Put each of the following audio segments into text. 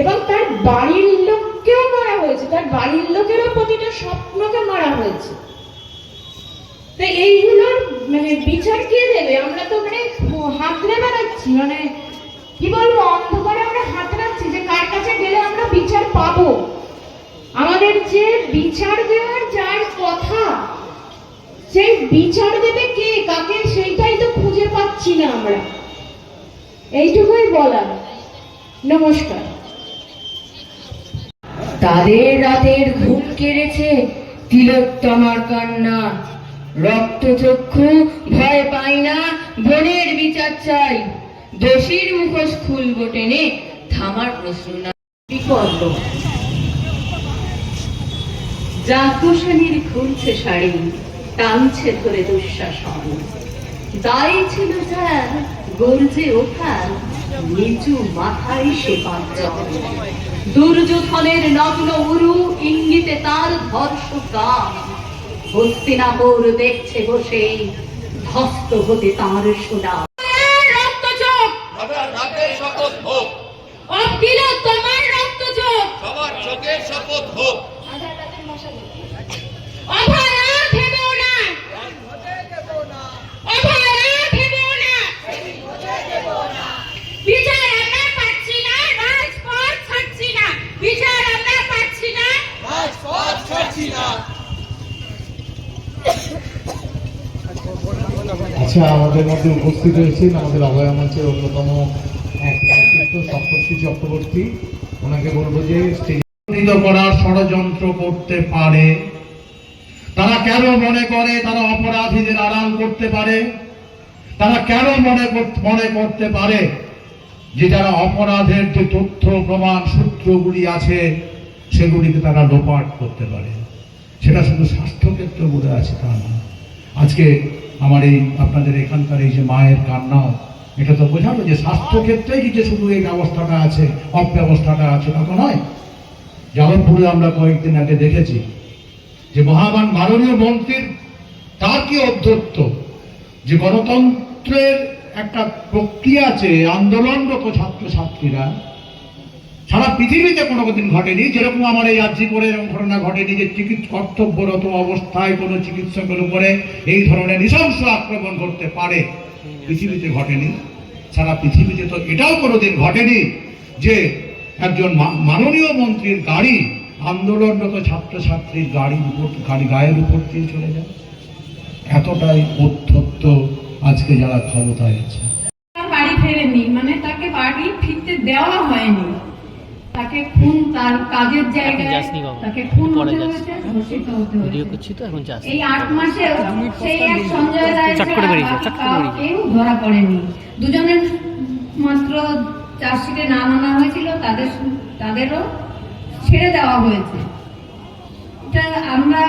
এবং তার বাড়ির লোককেও মারা হয়েছে। তার বাড়ির লোকেরও প্রতিটা স্বপ্নকে মারা হয়েছে। তো এইগুলোর মানে বিচার কে দেবে? আমরা তো মানে হাতড়ে বেড়াচ্ছি মানে কি বলব, অন্ধকারে আমরা হাতড়াচ্ছি যে কার কাছে গেলে আমরা বিচার পাবো। আমাদের যে বিচার দেওয়ার যার কথা, সেই বিচার দেবে কে? কাকে? সেইটাই তো খুঁজে পাচ্ছি না আমরা। এইটুকুই বলা নমস্কার। তাদের রাতের ঘুম কেড়েছে তিলোত্তমার কান্না। রক্তচক্ষু ভয় পাই না বোনের বিচার চাই। দোষীর মুখোশ খুলবো টেনে, থামার প্রশ্ন না। বিপদ জাতশ্রেণীর খুলছে শাড়ি, টানছে ধরে দুঃশাসন। দায়ী ছিল যার গর্জে ওঠা নিচু মাথায় সে পাঁচজন দুর্যোধনের নগ্ন উরু ইঙ্গিতে তার ধর্ষ গান হস্তিনাপুর দেখছে বসে ধস্ত হতে তার সোনা। হোক। তিলোত্তমার রক্তচোখ! সবার চোখের শপথ হোক। অভয়া ভেবেও না অভয়া ভেবেও না বিচার আমরা পাচ্ছি না রাজপথ ছাড়ছি না বিচার আমরা পাচ্ছি না আচ্ছা আমাদের মধ্যে উপস্থিত হয়েছেন আমাদের অভয় মঞ্চের অন্যতম সপ্তর্ষি চক্রবর্তী। ওনাকে বলব যে করার ষড়যন্ত্র করতে পারে। তারা কেন মনে করে তারা অপরাধীদের আড়াল করতে পারে? তারা কেন মনে মনে করতে পারে যে যারা অপরাধের যে তথ্য, প্রমাণ, সূত্রগুলি আছে, সেগুলিকে তারা লোপাট করতে পারে? সেটা শুধু স্বাস্থ্যক্ষেত্রে বলে আছে তা আজকে আমার এই আপনাদের এখানকার এই যে মায়ের কান্না, এটা তো বোঝালো যে স্বাস্থ্যক্ষেত্রেই যে শুধু এই ব্যবস্থাটা আছে, অব্যবস্থাটা আছে, তা তো নয়। যাদবপুরে আমরা কয়েকদিন আগে দেখেছি যে মহামান মাননীয় মন্ত্রীর তার কি অধ্যত্ত? যে গণতন্ত্রের একটা প্রক্রিয়া আছে, আন্দোলনরত ছাত্রছাত্রীরা সারা পৃথিবীতে কোনো দিন ঘটেনি। যেরকম আমার এই আর্জি করে এরকম ঘটনা ঘটেনি যে চিকিৎস কর্তব্যরত অবস্থায় কোনো চিকিৎসকের উপরে এই ধরনের নৃশংস আক্রমণ করতে পারে। পৃথিবীতে ঘটেনি। সারা পৃথিবীতে তো এটাও কোনোদিন ঘটেনি যে একজন মাননীয় মন্ত্রীর গাড়ি আন্দোলনরত ছাত্রছাত্রীর গাড়ির উপর, গাড়ি গায়ের উপর দিয়ে চলে যায়। এতটাই অধ্যত্ত আজকে যারা ক্ষমতায় আছে। বাড়ি ফেরেনি মানে তাকে বাড়ি ফিরতে দেওয়া হয়নি। তাকে খুন তার কাজের জায়গায় তাকে খুন হতে হয়েছে ধর্ষিত হতে হয়েছে। তো এখন যাস। এই আট মাসে সেই এক সঞ্জয় রায় চট করে ছাড়া বেরিয়ে যা, বাকি চট করে কাউ- কেউ ধরা পড়েনি। দুজনের মাত্র চার্জশিটে নাম আনা হয়েছিল তাদের তাদেরও ছেড়ে দেওয়া হয়েছে। এটা আমরা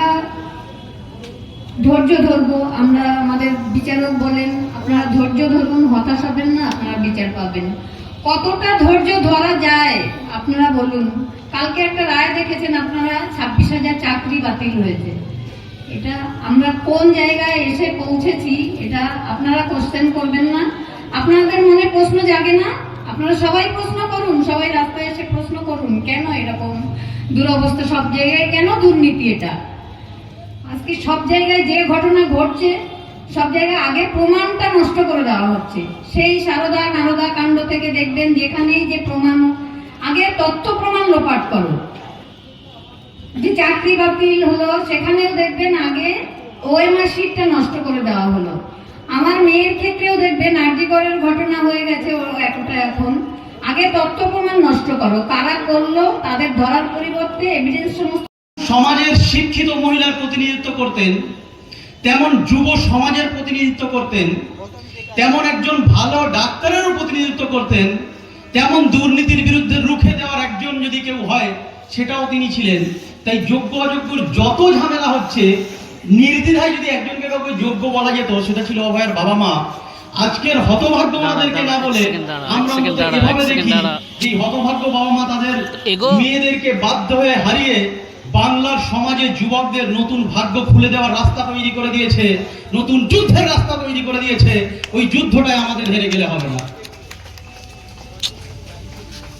ধৈর্য ধরবো আমরা আমাদের বিচারক বলেন আপনারা ধৈর্য ধরুন হতাশ হবেন না আপনারা বিচার পাবেন। কতটা ধৈর্য ধরা যায়? আপনারা বলুন। কালকে একটা রায় দেখেছেন, আপনারা ছাব্বিশ হাজার চাকরি বাতিল হয়েছে। এটা আমরা কোন জায়গায় এসে পৌঁছেছি, এটা আপনারা কোশ্চেন করবেন না। আপনাদের মনে প্রশ্ন জাগে না? আপনারা সবাই প্রশ্ন করুন, সবাই রাস্তায় এসে প্রশ্ন করুন, কেন এরকম দুরবস্থা? সব জায়গায় কেন দুর্নীতি এটা? আজকে সব জায়গায় যে ঘটনা ঘটছে সব জায়গায় আগে প্রমাণটা নষ্ট করে দেওয়া হচ্ছে। সেই সারদা নারদা কাণ্ড থেকে দেখবেন যেখানেই যে প্রমাণ, আগে তথ্য প্রমাণ লোপাট করো। যে চাকরি বাতিল হলো, সেখানেও দেখবেন আগে ওএমআর শিটটা নষ্ট করে দেওয়া হলো। আমার মেয়ের ক্ষেত্রেও দেখবেন আর্যিকরের ঘটনা হয়ে গেছে ও একটা এখন। আগে তথ্য প্রমাণ নষ্ট করো। কারা করল, তাদের ধরার পরিবর্তে এভিডেন্স সমস্ত সমাজের শিক্ষিত মহিলার প্রতিনিধিত্ব করতেন তেমন যুব সমাজের প্রতিনিধিত্ব করতেন তেমন একজন ভালো ডাক্তারেরও প্রতিনিধিত্ব করতেন তেমন দুর্নীতির বিরুদ্ধে রুখে দেওয়ার একজন যদি কেউ হয় সেটাও তিনি ছিলেন। তাই যোগ্য অযোগ্যর যত ঝামেলা হচ্ছে নির্দ্বিধায় যদি একজনকে কাউকে যোগ্য বলা যেত সেটা ছিল অভয়ের বাবা মা। আজকের হতভাগ্য মাদেরকে না বলে আমরা এভাবে দেখি যে হতভাগ্য বাবা মা তাদের মেয়েদেরকে বাধ্য হয়ে হারিয়ে বাংলার সমাজে যুবকদের নতুন ভাগ্য খুলে দেওয়ার রাস্তা তৈরি করে দিয়েছে নতুন যুদ্ধের রাস্তা তৈরি করে দিয়েছে ওই যুদ্ধটাই আমাদের হেরে গেলে হবে না।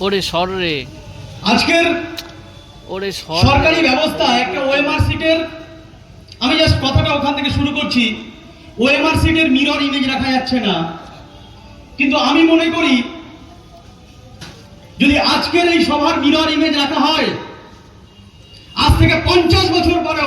ওরে সর রে। আজকের সরকারি ব্যবস্থা একটা ওএমআর সিটের আমি জাস্ট কথাটা ওখান থেকে শুরু করছি। ওএমআর সিটের মিরর ইমেজ রাখা যাচ্ছে না। কিন্তু আমি মনে করি যদি আজকের এই সভার মিরর ইমেজ রাখা হয় আজ থেকে পঞ্চাশ বছর পরে